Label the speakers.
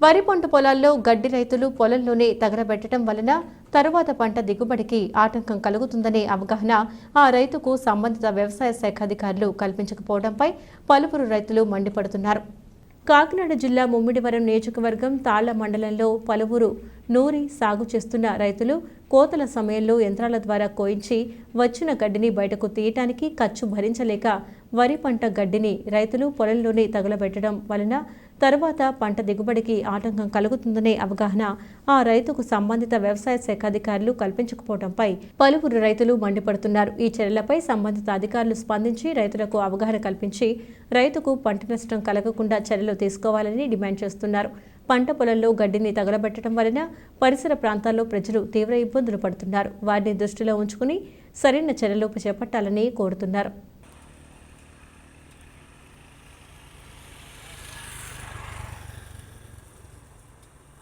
Speaker 1: వరి పంట పొలాల్లో గడ్డి రైతులు పొలంలోనే తగలబెట్టడం వలన తరువాత పంట దిగుబడికి ఆటంకం కలుగుతుందనే అవగాహన ఆ రైతుకు సంబంధిత వ్యవసాయ శాఖ అధికారులు కల్పించకపోవడంపై పలువురు రైతులు మండిపడుతున్నారు. కాకినాడ జిల్లా ముమ్మిడివరం నియోజకవర్గం తాళ్ళ మండలంలో పలువురు నూరి సాగు చేస్తున్న రైతులు కోతల సమయంలో యంత్రాల ద్వారా కోయించి వచ్చిన గడ్డిని బయటకు తీయటానికి ఖర్చు భరించలేక వరి పంట గడ్డిని రైతులు పొలంలోనే తగలబెట్టడం వలన తరువాత పంట దిగుబడికి ఆటంకం కలుగుతుందనే అవగాహన ఆ రైతుకు సంబంధిత వ్యవసాయ శాఖ అధికారులు కల్పించకపోవడంపై పలువురు రైతులు మండిపడుతున్నారు. ఈ చర్యలపై సంబంధిత అధికారులు స్పందించి రైతులకు అవగాహన కల్పించి రైతుకు పంట నష్టం కలగకుండా చర్యలు తీసుకోవాలని డిమాండ్ చేస్తున్నారు. పంట పొలంలో గడ్డిని తగలబెట్టడం వలన పరిసర ప్రాంతాల్లో ప్రజలు తీవ్ర ఇబ్బందులు పడుతున్నారు. వారిని దృష్టిలో ఉంచుకుని సరైన చర్యలు చేపట్టాలని కోరుతున్నారు.